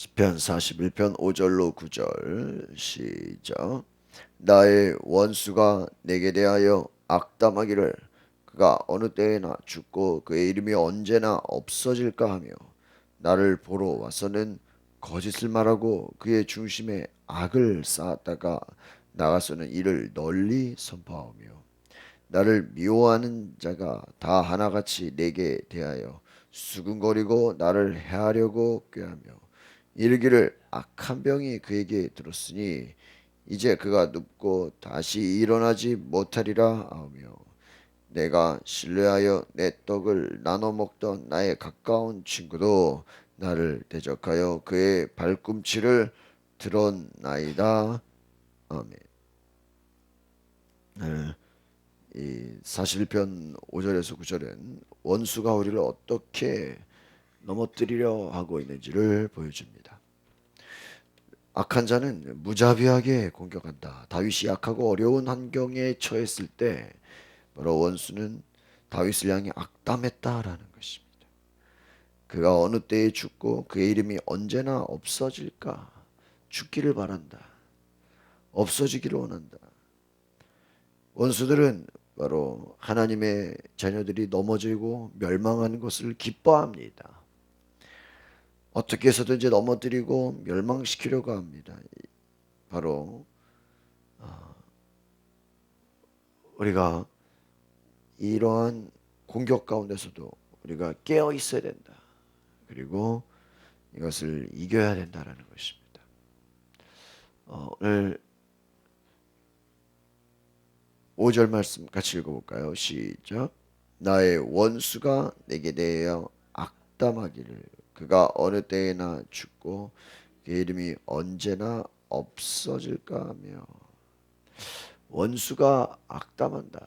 시편 41편 5절로 9절 시작. 나의 원수가 내게 대하여 악담하기를 그가 어느 때에나 죽고 그의 이름이 언제나 없어질까 하며 나를 보러 와서는 거짓을 말하고 그의 중심에 악을 쌓았다가 나가서는 이를 널리 선포하며 나를 미워하는 자가 다 하나같이 내게 대하여 수근거리고 나를 해하려고 꾀하며 이르기를 악한 병이 그에게 들었으니 이제 그가 눕고 다시 일어나지 못하리라 하며 내가 신뢰하여 내 떡을 나눠 먹던 나의 가까운 친구도 나를 대적하여 그의 발꿈치를 드러나이다. 아멘. 네. 이 사실편 5절에서 9절은 원수가 우리를 어떻게 넘어뜨리려 하고 있는지를 보여줍니다. 악한 자는 무자비하게 공격한다. 다윗이 약하고 어려운 환경에 처했을 때 바로 원수는 다윗을 향해 악담했다라는 것입니다. 그가 어느 때에 죽고 그의 이름이 언제나 없어질까 죽기를 바란다. 없어지기를 원한다. 원수들은 바로 하나님의 자녀들이 넘어지고 멸망하는 것을 기뻐합니다. 어떻게 해서든지 넘어뜨리고 멸망시키려고 합니다. 바로 어, 우리가 이러한 공격 가운데서도 우리가 깨어 있어야 된다. 그리고 이것을 이겨야 된다라는 것입니다. 어, 오늘 5절 말씀 같이 읽어볼까요? 시작. 나의 원수가 내게 대하여 악담하기를 그가 어느 때에나 죽고 그 이름이 언제나 없어질까 하며 원수가 악담한다.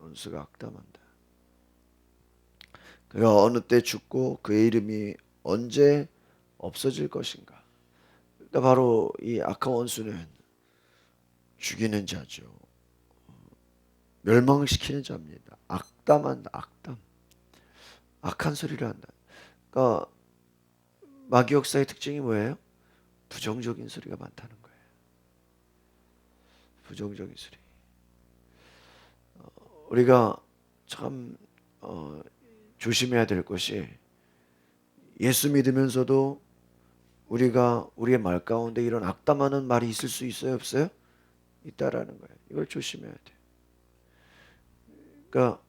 원수가 악담한다. 그가 어느 때 죽고 그의 이름이 언제 없어질 것인가? 그러니까 바로 이 악한 원수는 죽이는 자죠. 멸망시키는 자입니다. 악담한다. 악담. 악한 소리를 한다. 그러니까 마귀 역사의 특징이 뭐예요? 부정적인 소리가 많다는 거예요. 부정적인 소리. 어, 우리가 참 어, 조심해야 될 것이 예수 믿으면서도 우리가 우리의 말 가운데 이런 악담하는 말이 있을 수 있어요, 없어요? 있다라는 거예요. 이걸 조심해야 돼. 그러니까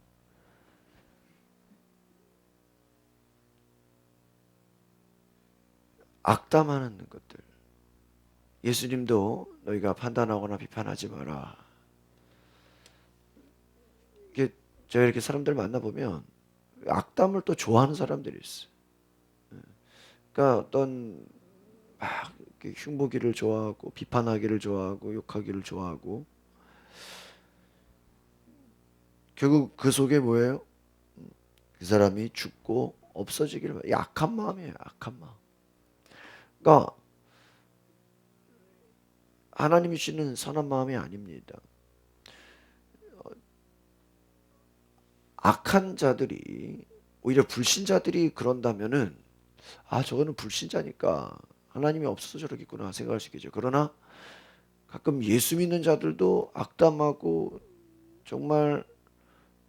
악담하는 것들. 예수님도 너희가 판단하거나 비판하지 마라. 이게 제가 이렇게 사람들 만나 보면 악담을 또 좋아하는 사람들이 있어. 그러니까 어떤 막 흉보기를 좋아하고 비판하기를 좋아하고 욕하기를 좋아하고 결국 그 속에 뭐예요? 그 사람이 죽고 없어지기를 약한 마음이에요. 약한 마음. 그러니까 하나님이 주시는 선한 마음이 아닙니다. 어, 악한 자들이 오히려 불신자들이 그런다면은 아 저거는 불신자니까 하나님이 없어서 저러겠구나 생각할 수 있겠죠. 그러나 가끔 예수 믿는 자들도 악담하고 정말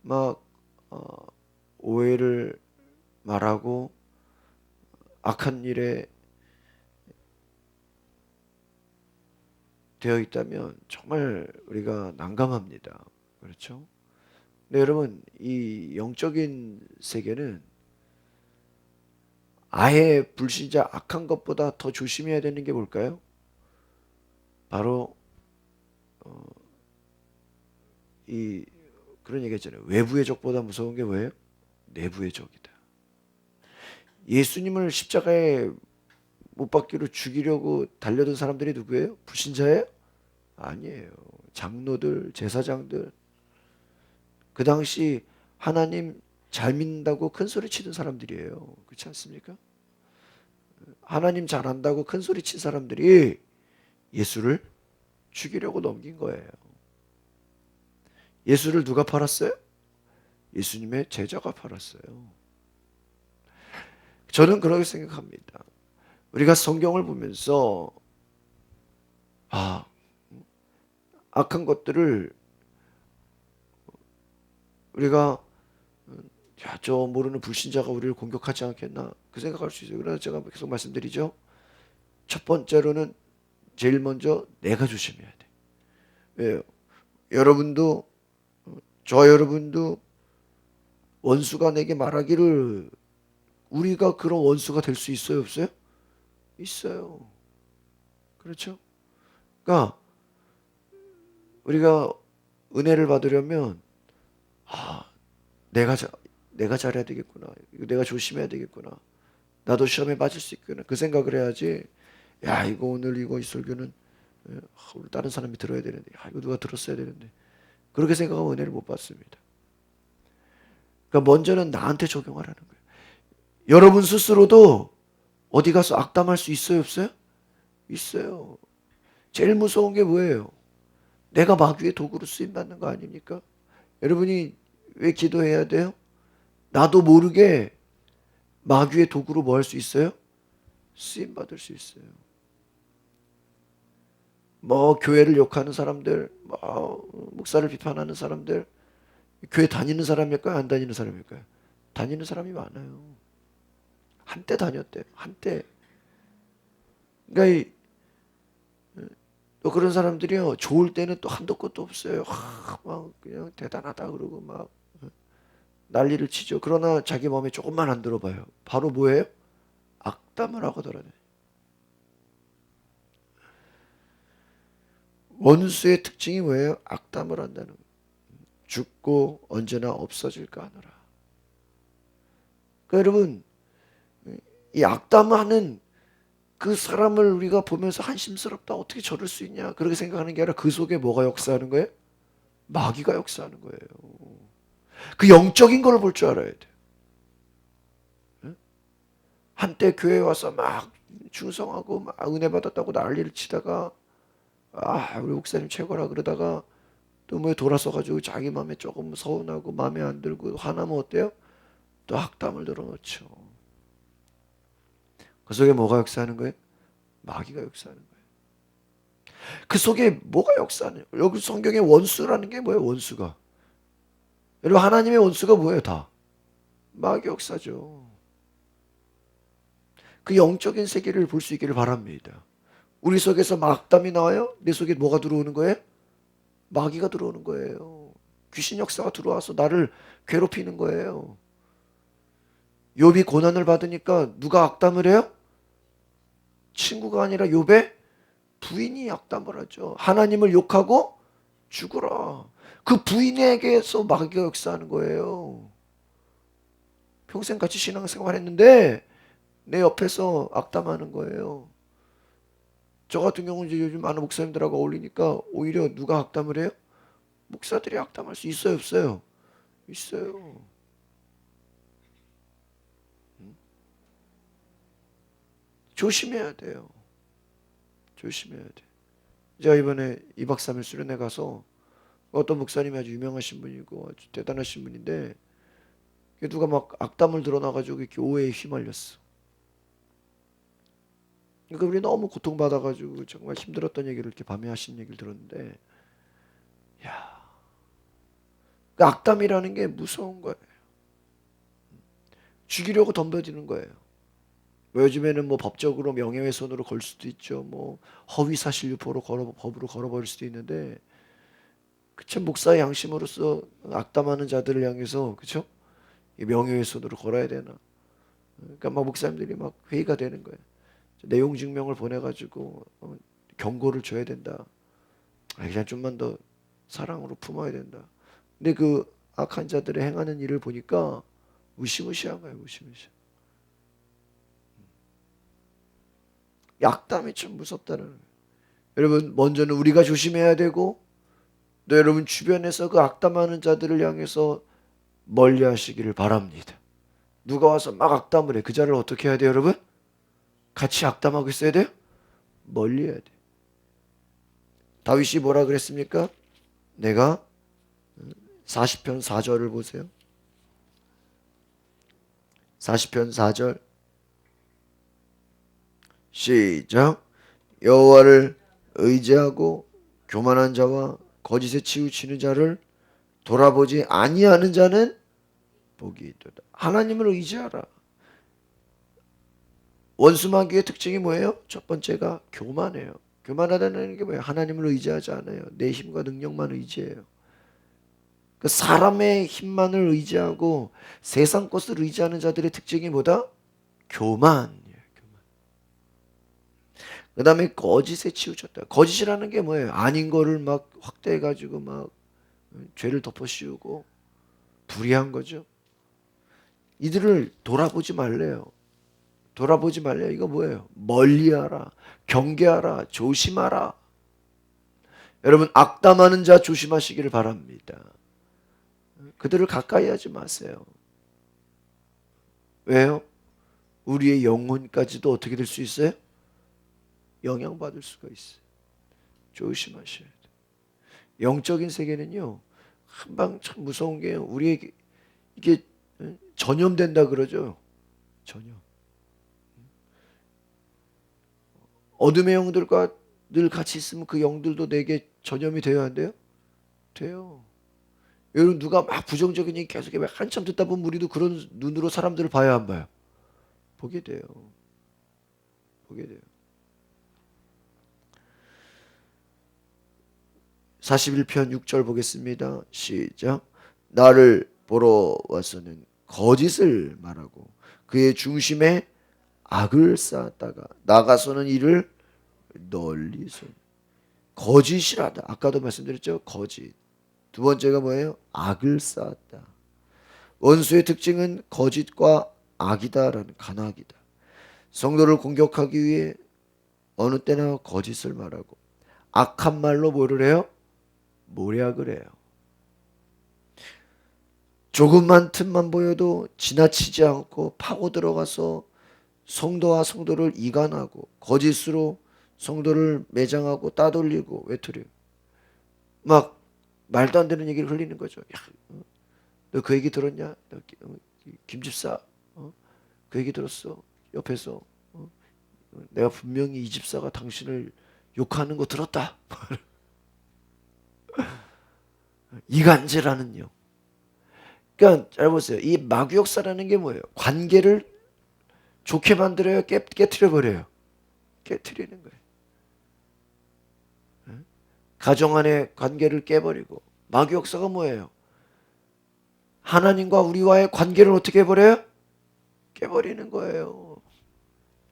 막 어, 오해를 말하고 악한 일에 되어 있다면 정말 우리가 난감합니다. 그렇죠? 근데 여러분 이 영적인 세계는 아예 불신자 악한 것보다 더 조심해야 되는 게 뭘까요? 바로 어, 이 그런 얘기 했잖아요. 외부의 적보다 무서운 게 뭐예요? 내부의 적이다. 예수님을 십자가에 못 박기로 죽이려고 달려든 사람들이 누구예요? 불신자예요? 아니에요. 장로들, 제사장들. 그 당시 하나님 잘 믿는다고 큰 소리 치는 사람들이에요. 그렇지 않습니까? 하나님 잘한다고 큰 소리 친 사람들이 예수를 죽이려고 넘긴 거예요. 예수를 누가 팔았어요? 예수님의 제자가 팔았어요. 저는 그렇게 생각합니다. 우리가 성경을 보면서 아 악한 것들을 우리가 야, 저 모르는 불신자가 우리를 공격하지 않겠나 그 생각할 수 있어요. 그러나 제가 계속 말씀드리죠. 첫 번째로는 제일 먼저 내가 조심해야 돼. 왜요? 여러분도 저 여러분도 원수가 내게 말하기를 우리가 그런 원수가 될 수 있어요, 없어요? 있어요. 그렇죠? 그러니까 우리가 은혜를 받으려면 아, 내가 자, 내가 잘해야 되겠구나. 내가 조심해야 되겠구나. 나도 시험에 빠질 수 있구나. 그 생각을 해야지. 야, 이거 오늘 이거 이 설교는 예, 아, 우리 다른 사람이 들어야 되는데, 야, 이거 누가 들었어야 되는데. 그렇게 생각하면 은혜를 못 받습니다. 그러니까 먼저는 나한테 적용하라는 거예요. 여러분 스스로도 어디 가서 악담할 수 있어요, 없어요? 있어요. 제일 무서운 게 뭐예요? 내가 마귀의 도구로 쓰임 받는 거 아닙니까? 여러분이 왜 기도해야 돼요? 나도 모르게 마귀의 도구로 뭐 할 수 있어요? 쓰임 받을 수 있어요. 뭐 교회를 욕하는 사람들, 뭐 목사를 비판하는 사람들, 교회 다니는 사람일까요? 안 다니는 사람일까요? 다니는 사람이 많아요. 한때 다녔대. 한때. 그러니까 이, 또 그런 사람들이요. 좋을 때는 또 한도 끝도 없어요. 하, 막 그냥 대단하다 그러고 막 난리를 치죠. 그러나 자기 마음에 조금만 안 들어봐요. 바로 뭐예요? 악담을 하고 돌아다녀. 원수의 특징이 뭐예요? 악담을 한다는 거예요. 죽고 언제나 없어질까 하노라. 그러니까 여러분 이 악담하는 그 사람을 우리가 보면서 한심스럽다 어떻게 저럴 수 있냐 그렇게 생각하는 게 아니라 그 속에 뭐가 역사하는 거예요? 마귀가 역사하는 거예요. 그 영적인 걸 볼 줄 알아야 돼. 한때 교회 와서 막 충성하고 막 은혜 받았다고 난리를 치다가 아 우리 목사님 최고라 그러다가 또 뭐 돌아서 가지고 자기 마음에 조금 서운하고 마음에 안 들고 화나면 어때요? 또 악담을 늘어놓죠. 그 속에 뭐가 역사하는 거예요? 마귀가 역사하는 거예요. 그 속에 뭐가 역사하는 거예요? 여기 성경에 원수라는 게 뭐예요? 원수가. 여러분 하나님의 원수가 뭐예요? 다 마귀 역사죠. 그 영적인 세계를 볼 수 있기를 바랍니다. 우리 속에서 막담이 나와요? 내 속에 뭐가 들어오는 거예요? 마귀가 들어오는 거예요. 귀신 역사가 들어와서 나를 괴롭히는 거예요. 욥이 고난을 받으니까 누가 악담을 해요? 친구가 아니라 욥의 부인이 악담을 하죠. 하나님을 욕하고 죽으라. 그 부인에게서 마귀가 역사하는 거예요. 평생 같이 신앙생활 했는데 내 옆에서 악담하는 거예요. 저 같은 경우는 이제 요즘 많은 목사님들하고 어울리니까 오히려 누가 악담을 해요? 목사들이 악담할 수 있어요, 없어요? 있어요. 조심해야 돼요. 조심해야 돼. 제가 이번에 2박 3일 수련회 가서 어떤 목사님이 아주 유명하신 분이고 아주 대단하신 분인데 누가 막 악담을 드러나가지고 오해에 휘말렸어. 그러니까 우리 너무 고통받아가지고 정말 힘들었던 얘기를 이렇게 밤에 하신 얘기를 들었는데, 야, 그 악담이라는 게 무서운 거예요. 죽이려고 덤벼드는 거예요. 뭐 요즘에는 뭐 법적으로 명예훼손으로 걸 수도 있죠. 뭐 허위 사실 유포로 걸어 법으로 걸어버릴 수도 있는데, 그참 목사의 양심으로서 악담하는 자들을 향해서 그쵸? 명예훼손으로 걸어야 되나? 그러니까 막 목사님들이 막 회의가 되는 거예요. 내용 증명을 보내가지고 어, 경고를 줘야 된다. 아, 그냥 좀만 더 사랑으로 품어야 된다. 근데 그 악한 자들의 행하는 일을 보니까 무시무시한 거예요, 무시무시. 약담이 참 무섭다는. 여러분 먼저는 우리가 조심해야 되고 또 여러분 주변에서 그 악담하는 자들을 향해서 멀리 하시기를 바랍니다. 누가 와서 막 악담을 해. 그 자를 어떻게 해야 돼요, 여러분? 같이 악담하고 있어야 돼요? 멀리 해야 돼. 다윗이 뭐라 그랬습니까? 내가 40편 4절을 보세요. 40편 4절 시작. 여호와를 의지하고 교만한 자와 거짓에 치우치는 자를 돌아보지 아니하는 자는 복이 있도다. 하나님을 의지하라. 원수 마귀의 특징이 뭐예요? 첫 번째가 교만해요. 교만하다는 게 뭐예요? 하나님을 의지하지 않아요. 내 힘과 능력만 의지해요. 그 사람의 힘만을 의지하고 세상 것을 의지하는 자들의 특징이 뭐다? 교만. 그 다음에 거짓에 치우쳤다. 거짓이라는 게 뭐예요? 아닌 거를 막 확대해가지고 막 죄를 덮어 씌우고 불의한 거죠. 이들을 돌아보지 말래요. 돌아보지 말래요. 이거 뭐예요? 멀리하라. 경계하라. 조심하라. 여러분 악담하는 자 조심하시기를 바랍니다. 그들을 가까이 하지 마세요. 왜요? 우리의 영혼까지도 어떻게 될 수 있어요? 영향받을 수가 있어요. 조심하셔야 돼요. 영적인 세계는요, 한방 참 무서운 게 우리에게 이게 전염된다 그러죠. 전염. 어둠의 영들과 늘 같이 있으면 그 영들도 내게 전염이 되어야 한대요? 돼요. 여러분 누가 막 부정적인 얘기 계속 해 한참 듣다 보면 우리도 그런 눈으로 사람들을 봐야 안 봐요? 보게 돼요. 보게 돼요. 41편 6절 보겠습니다. 시작. 나를 보러 와서는 거짓을 말하고 그의 중심에 악을 쌓았다가 나가서는 이를 널리 손. 거짓이라다. 아까도 말씀드렸죠. 거짓. 두 번째가 뭐예요? 악을 쌓았다. 원수의 특징은 거짓과 악이다라는 간악이다. 성도를 공격하기 위해 어느 때나 거짓을 말하고 악한 말로 뭐를 해요? 모략을 해요. 조금만 틈만 보여도 지나치지 않고 파고 들어가서 성도와 성도를 이간하고 거짓으로 성도를 매장하고 따돌리고 외톨이 막 말도 안 되는 얘기를 흘리는 거죠. 너 그 얘기 들었냐? 너, 어, 김집사 어? 그 얘기 들었어? 옆에서 어? 내가 분명히 이 집사가 당신을 욕하는 거 들었다. 이간질하는요. 그러니까 잘 보세요. 이 마귀 역사라는 게 뭐예요? 관계를 좋게 만들어요? 깨, 깨트려 버려요? 깨트리는 거예요. 가정 안의 관계를 깨버리고 마귀 역사가 뭐예요? 하나님과 우리와의 관계를 어떻게 해버려요? 깨버리는 거예요.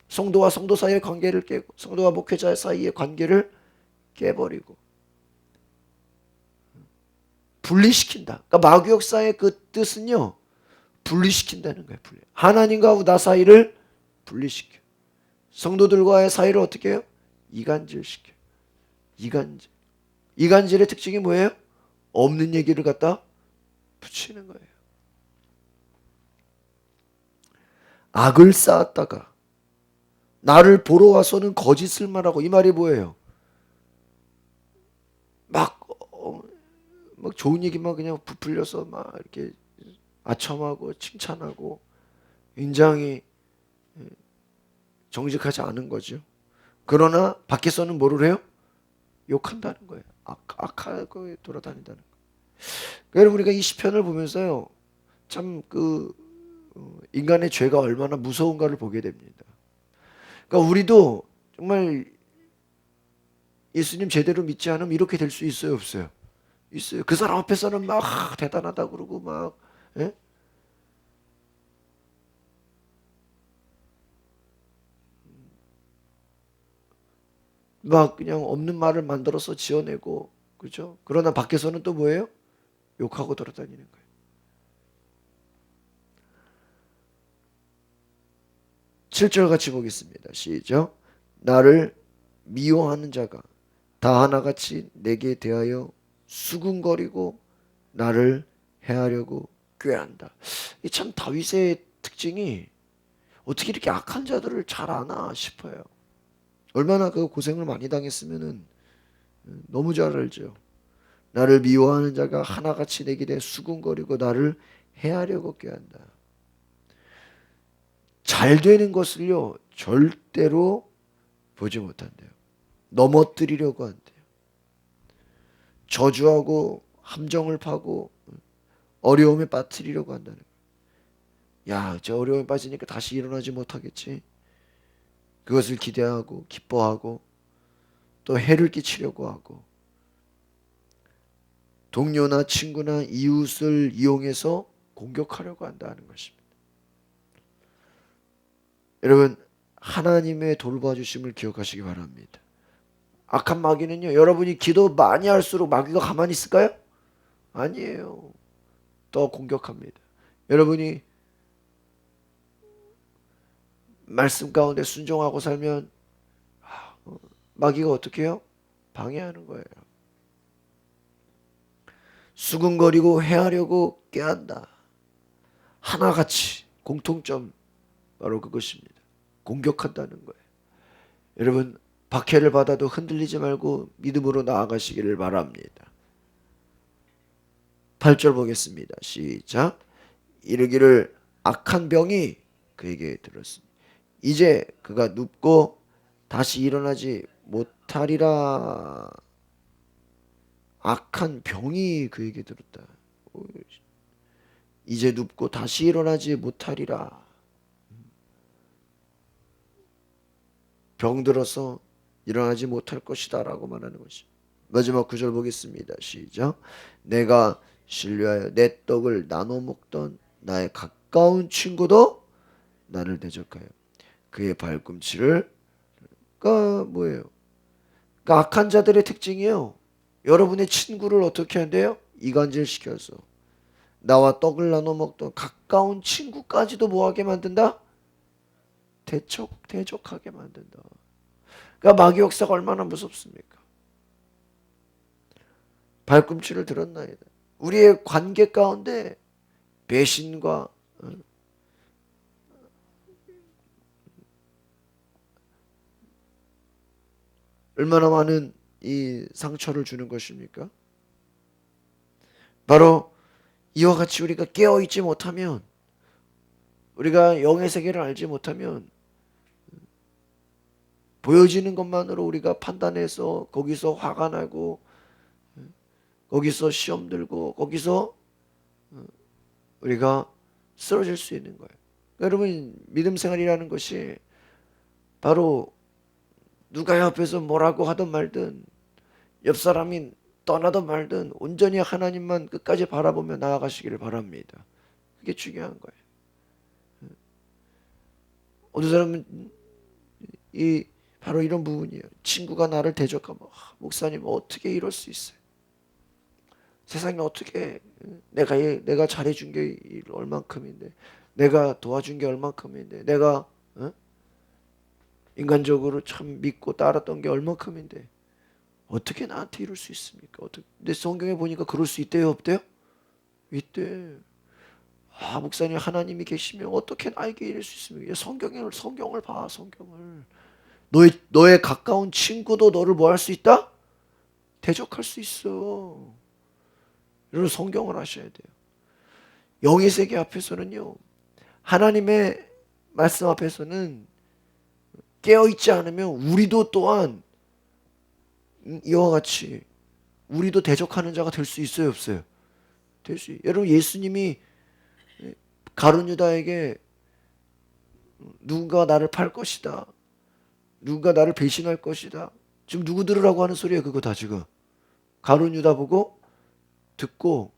성도와 성도 사이의 관계를 깨고 성도와 목회자 사이의 관계를 깨버리고 분리시킨다. 그러니까 마귀 역사의 그 뜻은요. 분리시킨다는 거예요. 분리. 하나님과 나 사이를 분리시켜. 성도들과의 사이를 어떻게 해요? 이간질시켜. 이간질. 이간질의 특징이 뭐예요? 없는 얘기를 갖다 붙이는 거예요. 악을 쌓았다가 나를 보러 와서는 거짓을 말하고 이 말이 뭐예요? 막, 어, 막 좋은 얘기만 그냥 부풀려서 막 이렇게 아첨하고 칭찬하고 굉장히 예, 정직하지 않은 거죠. 그러나 밖에서는 뭐를 해요? 욕한다는 거예요. 악, 악하게 돌아다닌다는 거예요. 여러분 우리가 이 시편을 보면서요. 참그 어, 인간의 죄가 얼마나 무서운가를 보게 됩니다. 그러니까 우리도 정말 예수님 제대로 믿지 않으면 이렇게 될 수 있어요, 없어요? 있어요. 그 사람 앞에서는 막 대단하다 그러고 막 예? 막 그냥 없는 말을 만들어서 지어내고 그렇죠? 그러나 밖에서는 또 뭐예요? 욕하고 돌아다니는 거예요. 7절 같이 보겠습니다. 시작. 나를 미워하는 자가 다 하나같이 내게 대하여 수군거리고 나를 해하려고 꾀한다. 이참 다윗의 특징이 어떻게 이렇게 악한 자들을 잘 아나 싶어요. 얼마나 그 고생을 많이 당했으면은 너무 잘 알죠. 나를 미워하는 자가 하나같이 내게 대 수군거리고 나를 해하려고 꾀한다. 잘 되는 것을요 절대로 보지 못한대요. 넘어뜨리려고 한대요. 저주하고 함정을 파고 어려움에 빠뜨리려고 한다는. 야, 저 어려움에 빠지니까 다시 일어나지 못하겠지. 그것을 기대하고 기뻐하고 또 해를 끼치려고 하고 동료나 친구나 이웃을 이용해서 공격하려고 한다는 것입니다. 여러분 하나님의 돌봐주심을 기억하시기 바랍니다. 악한 마귀는요 여러분이 기도 많이 할수록 마귀가 가만히 있을까요? 아니에요. 더 공격합니다. 여러분이 말씀 가운데 순종하고 살면 아, 어, 마귀가 어떻게 해요? 방해하는 거예요. 수근거리고 해하려고 깨한다. 하나같이 공통점 바로 그것입니다. 공격한다는 거예요. 여러분 박해를 받아도 흔들리지 말고 믿음으로 나아가시기를 바랍니다. 8절 보겠습니다. 시작. 이르기를 악한 병이 그에게 들었습니다. 이제 그가 눕고 다시 일어나지 못하리라. 악한 병이 그에게 들었다. 이제 눕고 다시 일어나지 못하리라. 병 들어서 일어나지 못할 것이다 라고 말하는 것이. 마지막 구절 보겠습니다. 시작. 내가 신뢰하여 내 떡을 나눠 먹던 나의 가까운 친구도 나를 대적하여 그의 발꿈치를 그러니까 뭐예요? 그러니까 악한 자들의 특징이요. 여러분의 친구를 어떻게 한대요? 이간질 시켜서 나와 떡을 나눠 먹던 가까운 친구까지도 뭐하게 만든다? 대적 대적하게 만든다. 그러니까 마귀 역사가 얼마나 무섭습니까? 발꿈치를 들었나이다. 우리의 관계 가운데 배신과 어, 얼마나 많은 이 상처를 주는 것입니까? 바로 이와 같이 우리가 깨어 있지 못하면 우리가 영의 세계를 알지 못하면 보여지는 것만으로 우리가 판단해서 거기서 화가 나고 거기서 시험 들고 거기서 우리가 쓰러질 수 있는 거예요. 여러분 믿음 생활이라는 것이 바로 누가 옆에서 뭐라고 하든 말든 옆 사람이 떠나든 말든 온전히 하나님만 끝까지 바라보며 나아가시기를 바랍니다. 그게 중요한 거예요. 어느 사람은 이 바로 이런 부분이에요. 친구가 나를 대적하면 아, 목사님 어떻게 이럴 수 있어요? 세상에 어떻게 내가 내가 잘해준 게 얼만큼인데 내가 도와준 게 얼만큼인데 내가 어? 인간적으로 참 믿고 따랐던 게 얼만큼인데 어떻게 나한테 이럴 수 있습니까? 어떻게? 근데 성경에 보니까 그럴 수 있대요, 없대요? 있대. 아 목사님 하나님이 계시면 어떻게 나에게 이럴 수 있습니까? 성경을 성경을 봐, 성경을. 너의 너의 가까운 친구도 너를 뭐 할 수 있다? 대적할 수 있어. 여러분 성경을 하셔야 돼요. 영의 세계 앞에서는요. 하나님의 말씀 앞에서는 깨어 있지 않으면 우리도 또한 이와 같이 우리도 대적하는 자가 될 수 있어요, 없어요? 될 수. 여러분 예수님이 가룟 유다에게 누군가 나를 팔 것이다. 누군가 나를 배신할 것이다. 지금 누구 들으라고 하는 소리예요, 그거 다 지금. 가룟 유다 보고 듣고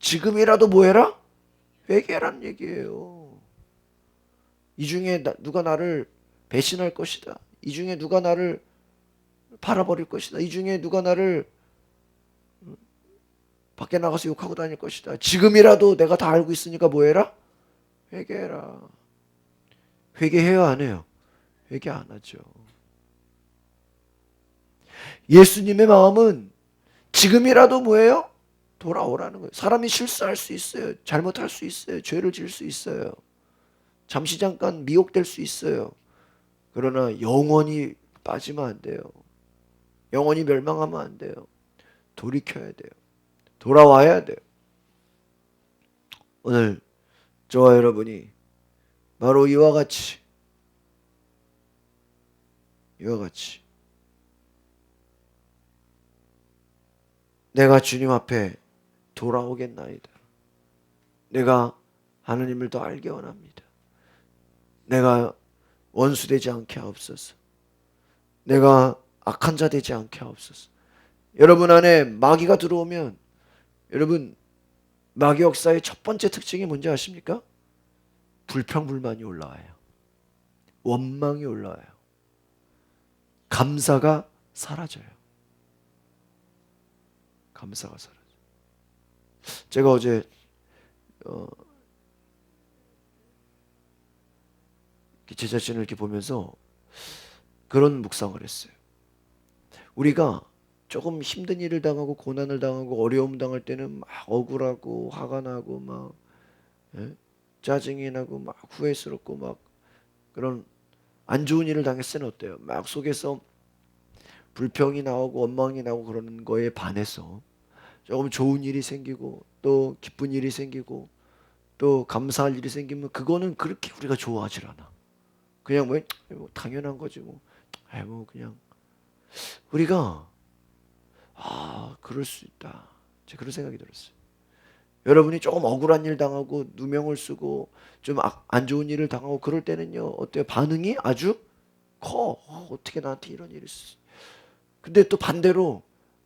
지금이라도 뭐 해라? 회개라는 얘기예요. 이 중에 나, 누가 나를 배신할 것이다. 이 중에 누가 나를 팔아버릴 것이다. 이 중에 누가 나를 밖에 나가서 욕하고 다닐 것이다. 지금이라도 내가 다 알고 있으니까 뭐 해라? 회개해라. 회개해요, 안 해요? 회개 안 하죠. 예수님의 마음은 지금이라도 뭐예요? 돌아오라는 거예요. 사람이 실수할 수 있어요. 잘못할 수 있어요. 죄를 지을 수 있어요. 잠시 잠깐 미혹될 수 있어요. 그러나 영원히 빠지면 안 돼요. 영원히 멸망하면 안 돼요. 돌이켜야 돼요. 돌아와야 돼요. 오늘 저와 여러분이 바로 이와 같이 이와 같이 내가 주님 앞에 돌아오겠나이다. 내가 하나님을 더 알게 원합니다. 내가 원수 되지 않게 하옵소서. 내가 악한 자 되지 않게 하옵소서. 여러분 안에 마귀가 들어오면 여러분 마귀 역사의 첫 번째 특징이 뭔지 아십니까? 불평불만이 올라와요. 원망이 올라와요. 감사가 사라져요. 감사가 사라져. 제가 어제 어, 제 자신을 이렇게 보면서 그런 묵상을 했어요. 우리가 조금 힘든 일을 당하고 고난을 당하고 어려움 당할 때는 막 억울하고 화가 나고 막 예? 짜증이 나고 막 후회스럽고 막 그런 안 좋은 일을 때는 어때요? 막 속에서 불평이 나오고 원망이 나오고 그러는 거에 반해서 조금 좋은 일이 생기고 또 기쁜 일이 생기고 또 감사할 일이 생기면 그거는 그렇게 우리가 좋아하질 않아. 그냥 뭐, 뭐 당연한 거지 뭐. 아이 뭐 그냥 우리가 아 그럴 수 있다. 제가 그런 생각이 들었어요. 여러분이 조금 억울한 일 당하고 누명을 쓰고 좀 안 좋은 일을 당하고 그럴 때는요 어때요? 반응이 아주 커. 어, 어떻게 나한테 이런 일이 있어? 근데 또 반대로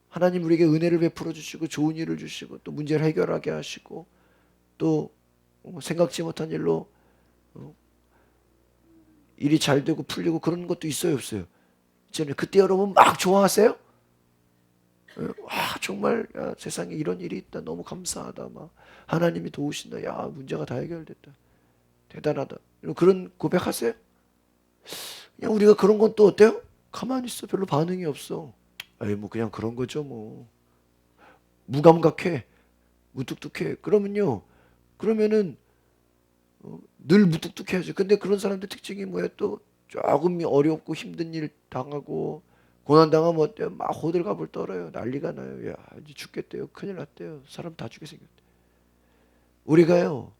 하나님 우리에게 은혜를 베풀어 주시고 좋은 일을 주시고 또 문제를 해결하게 하시고 또 생각지 못한 일로 어, 일이 잘 되고 풀리고 그런 것도 있어요 없어요? 있잖아요. 그때 여러분 막 좋아하세요? 예, 와 정말 야, 세상에 이런 일이 있다. 너무 감사하다. 막 하나님이 도우신다. 야 문제가 다 해결됐다. 대단하다. 그런 고백하세요? 그냥 우리가 그런 건 또 어때요? 가만히 있어. 별로 반응이 없어. 에이 뭐 그냥 그런 거죠 뭐. 무감각해. 무뚝뚝해. 그러면요. 그러면은 어, 늘 무뚝뚝해야죠. 근데 그런 사람들 특징이 뭐야 또 조금 어렵고 힘든 일 당하고 고난 당하면 어때요? 막 호들갑을 떨어요. 난리가 나요. 야, 이제 죽겠대요. 큰일 났대요. 사람 다 죽게 생겼대. 우리가요.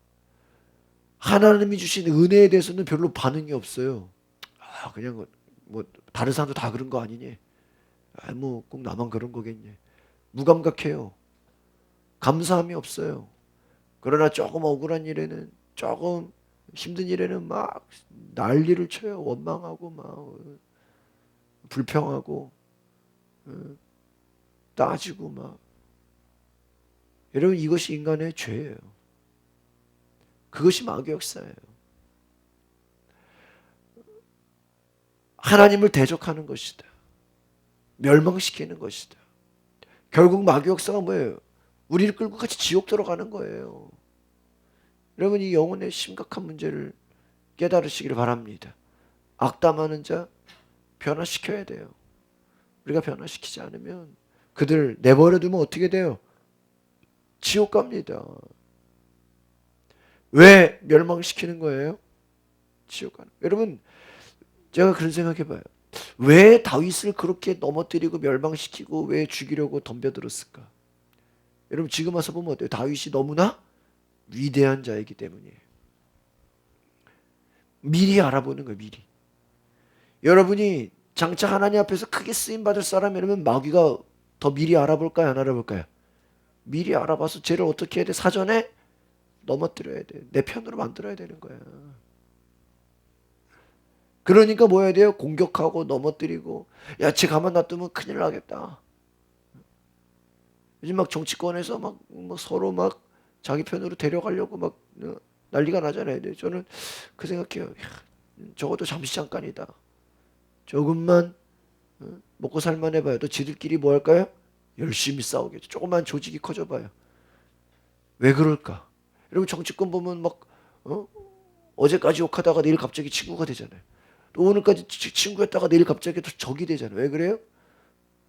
하나님이 주신 은혜에 대해서는 별로 반응이 없어요. 아, 그냥 뭐 다른 사람도 다 그런 거 아니니? 아, 뭐 꼭 나만 그런 거겠니? 무감각해요. 감사함이 없어요. 그러나 조금 억울한 일에는 조금 힘든 일에는 막 난리를 쳐요. 원망하고 막 불평하고 어, 따지고 막 여러분 이것이 인간의 죄예요. 그것이 마귀 역사예요. 하나님을 대적하는 것이다. 멸망시키는 것이다. 결국 마귀 역사가 뭐예요? 우리를 끌고 같이 지옥 들어가는 거예요. 여러분 이 영혼의 심각한 문제를 깨달으시기를 바랍니다. 악담하는 자 변화시켜야 돼요. 우리가 변화시키지 않으면 그들 내버려 두면 어떻게 돼요? 지옥 갑니다. 왜 멸망시키는 거예요? 지옥 가는. 여러분 제가 그런 생각해 봐요. 왜 다윗을 그렇게 넘어뜨리고 멸망시키고 왜 죽이려고 덤벼들었을까? 여러분 지금 와서 보면 어때요? 다윗이 너무나 위대한 자이기 때문이에요. 미리 알아보는 거예요, 미리. 여러분이 장차 하나님 앞에서 크게 쓰임 받을 사람이라면 마귀가 더 미리 알아볼까요? 안 알아볼까요? 미리 알아봐서 쟤를 어떻게 해야 돼? 사전에 넘어뜨려야 돼. 내 편으로 만들어야 되는 거야. 그러니까 뭐 해야 돼요? 공격하고 넘어뜨리고 야, 쟤 가만 놔두면 큰일 나겠다. 요즘 막 정치권에서 막, 막 서로 막 자기 편으로 데려가려고 막 어, 난리가 나잖아요. 저는 그 생각해요. 야, 적어도 잠시 잠깐이다. 조금만 어, 먹고 살만 해봐요. 또 지들끼리 뭐 할까요? 열심히 싸우겠죠. 조금만 조직이 커져봐요. 왜 그럴까? 여러분 정치권 보면 막 어? 어제까지 욕하다가 내일 갑자기 친구가 되잖아요. 또 오늘까지 친구였다가 내일 갑자기 또 적이 되잖아요. 왜 그래요?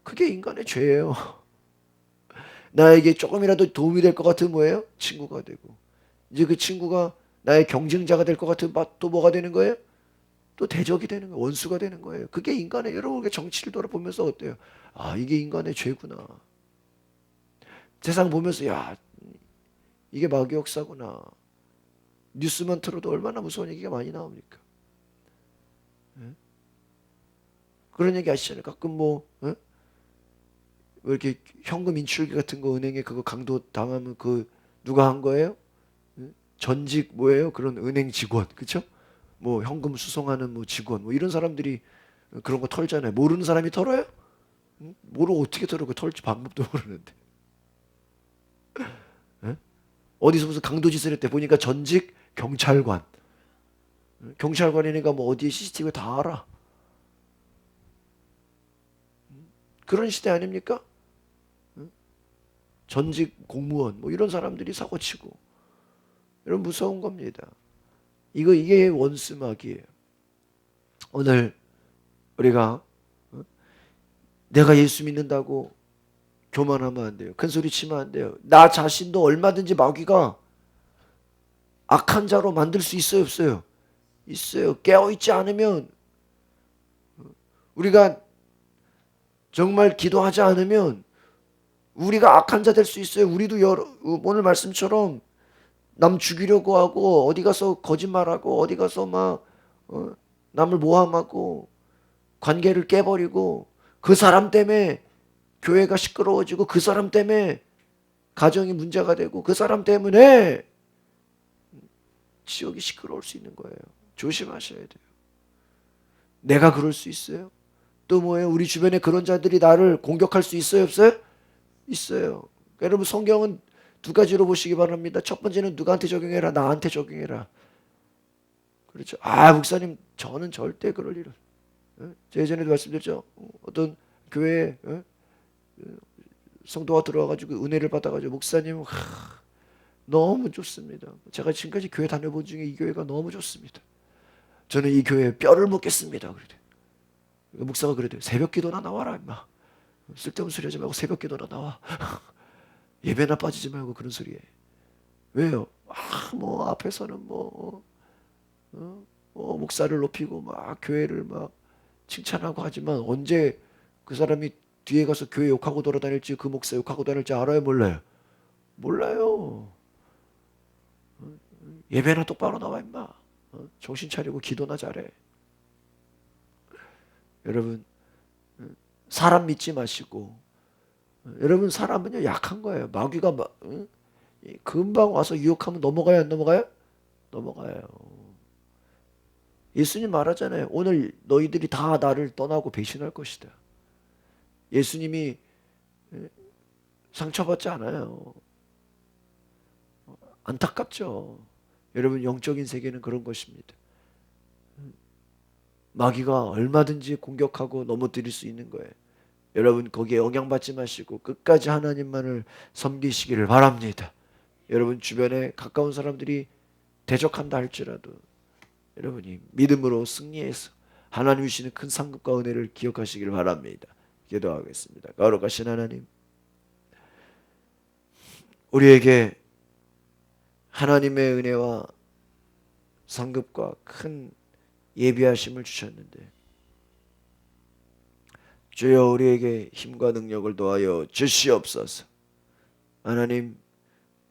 그게 인간의 죄예요. 나에게 조금이라도 도움이 될 것 같은 뭐예요? 친구가 되고 이제 그 친구가 나의 경쟁자가 될 것 같은 또 뭐가 되는 거예요? 또 대적이 되는 거예요. 원수가 되는 거예요. 그게 인간의 여러분 정치를 돌아보면서 어때요? 아 이게 인간의 죄구나. 세상 보면서 야 이게 마귀 역사구나. 뉴스만 틀어도 얼마나 무서운 얘기가 많이 나옵니까? 네? 그런 얘기 아시잖아요. 가끔 뭐 어? 왜 이렇게 현금 인출기 같은 거 은행에 그거 강도 당하면 그 누가 한 거예요? 응? 전직 뭐예요? 그런 은행 직원 그쵸? 뭐 현금 수송하는 뭐 직원 뭐 이런 사람들이 그런 거 털잖아요. 모르는 사람이 털어요? 응? 모르고 어떻게 털어? 그 털지 방법도 모르는데. 예? 어디서 무슨 강도 짓을 했대 보니까 전직 경찰관. 응? 경찰관이니까 뭐 어디에 CCTV 다 알아. 응? 그런 시대 아닙니까? 응? 전직 공무원 뭐 이런 사람들이 사고치고 이런 무서운 겁니다. 이거 이게 원수막이에요. 오늘 우리가 어? 내가 예수 믿는다고 교만하면 안 돼요. 큰 소리 치면 안 돼요. 나 자신도 얼마든지 마귀가 악한 자로 만들 수 있어요, 없어요? 있어요. 깨어 있지 않으면 우리가 정말 기도하지 않으면 우리가 악한 자 될 수 있어요. 우리도 여러, 오늘 말씀처럼 남 죽이려고 하고 어디 가서 거짓말하고 어디 가서 막 어, 남을 모함하고 관계를 깨버리고 그 사람 때문에 교회가 시끄러워지고 그 사람 때문에 가정이 문제가 되고 그 사람 때문에 지옥이 시끄러울 수 있는 거예요. 조심하셔야 돼요. 내가 그럴 수 있어요? 또 뭐예요? 우리 주변에 그런 자들이 나를 공격할 수 있어요? 없어요? 있어요. 여러분 성경은 두 가지로 보시기 바랍니다. 첫 번째는 누구한테 적용해라? 나한테 적용해라. 그렇죠. 아, 목사님, 저는 절대 그럴 일은. 어? 제가 예전에도 말씀드렸죠. 어떤 교회에 어? 성도가 들어와가지고 은혜를 받아가지고 목사님 하, 너무 좋습니다. 제가 지금까지 교회 다녀본 중에 이 교회가 너무 좋습니다. 저는 이 교회에 뼈를 묻겠습니다. 그래. 목사가 그래도 새벽 기도나 나와라 임마. 쓸데없는 소리 하지 말고 새벽 기도나 나와. 예배나 빠지지 말고 그런 소리에. 왜요? 아, 뭐 앞에서는 뭐, 어? 뭐 목사를 높이고 막 교회를 막 칭찬하고 하지만 언제 그 사람이 뒤에 가서 교회 욕하고 돌아다닐지 그 목사 욕하고 다닐지 알아요 몰라요? 몰라요. 어? 예배나 똑바로 나와 임마. 어? 정신 차리고 기도나 잘해. 여러분 어? 사람 믿지 마시고 어, 여러분 사람은요 약한 거예요. 마귀가 막 응? 금방 와서 유혹하면 넘어가요 안 넘어가요? 넘어가요. 예수님 말하잖아요. 오늘 너희들이 다 나를 떠나고 배신할 것이다. 예수님이 상처받지 않아요. 안타깝죠. 여러분 영적인 세계는 그런 것입니다. 마귀가 얼마든지 공격하고 넘어뜨릴 수 있는 거예요. 여러분 거기에 영향받지 마시고 끝까지 하나님만을 섬기시기를 바랍니다. 여러분 주변에 가까운 사람들이 대적한다 할지라도 여러분이 믿음으로 승리해서 하나님 주시는 큰 상급과 은혜를 기억하시기를 바랍니다. 기도하겠습니다. 거룩하신 하나님 우리에게 하나님의 은혜와 상급과 큰 예비하심을 주셨는데 주여 우리에게 힘과 능력을 더하여 주시옵소서. 하나님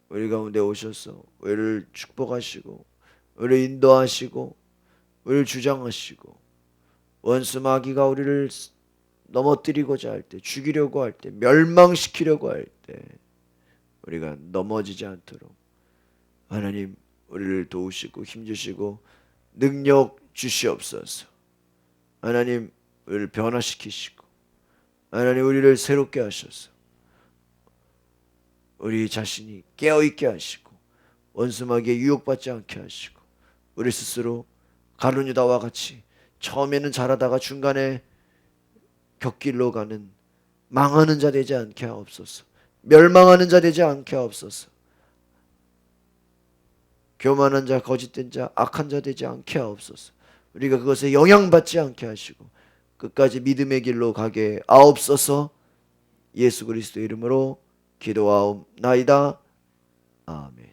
우리 가운데 오셔서 우리를 축복하시고 우리를 인도하시고 우리를 주장하시고 원수 마귀가 우리를 넘어뜨리고자 할 때 죽이려고 할 때 멸망시키려고 할 때 우리가 넘어지지 않도록 하나님 우리를 도우시고 힘주시고 능력 주시옵소서. 하나님 우리를 변화시키시고 하나님 우리를 새롭게 하셔서 우리 자신이 깨어 있게 하시고 원수마귀에 유혹받지 않게 하시고 우리 스스로 가룟유다와 같이 처음에는 잘하다가 중간에 격길로 가는 망하는 자 되지 않게 하옵소서. 멸망하는 자 되지 않게 하옵소서. 교만한 자, 거짓된 자, 악한 자 되지 않게 하옵소서. 우리가 그것에 영향받지 않게 하시고 끝까지 믿음의 길로 가게 하옵소서. 예수 그리스도 이름으로 기도하옵나이다. 아멘.